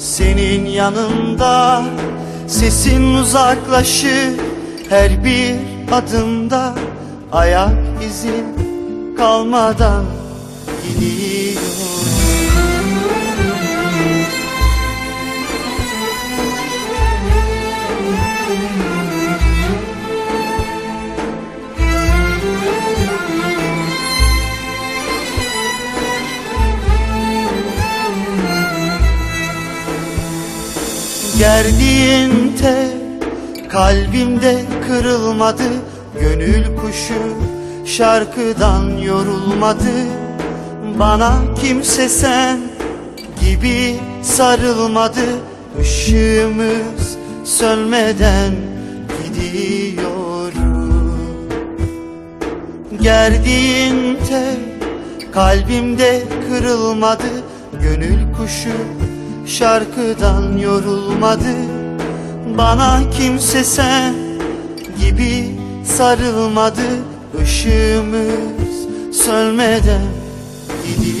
senin yanında Sesin uzaklaşır her bir adımda. Ayak izim kalmadan gidiyorum Gerdiğin tel kalbimde kırılmadı Gönül kuşu şarkıdan yorulmadı. Bana kimse sen gibi sarılmadı Işığımız sönmeden gidiyorum Gerdiğin tel kalbimde kırılmadı Gönül kuşu şarkıdan yorulmadı Bana kimse sen gibi sarılmadı. Işığımız sönmeden gidiyor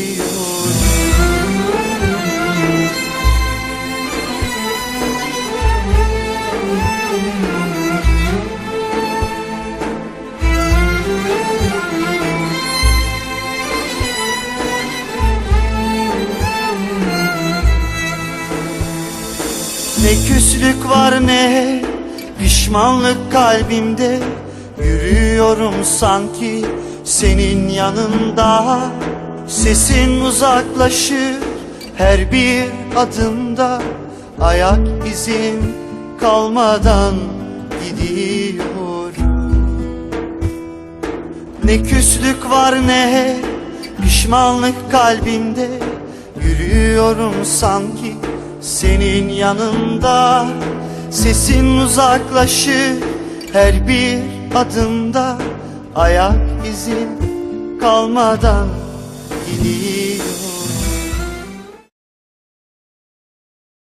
Ne küslük var ne pişmanlık kalbimde. Yürüyorum sanki senin yanında. Sesin uzaklaşır her bir adımda. Ayak izin kalmadan gidiyorum Ne küslük var ne pişmanlık kalbimde. Yürüyorum sanki senin yanında. Sesin uzaklaşır her bir adımda. Ayak izin kalmadan gidiyorum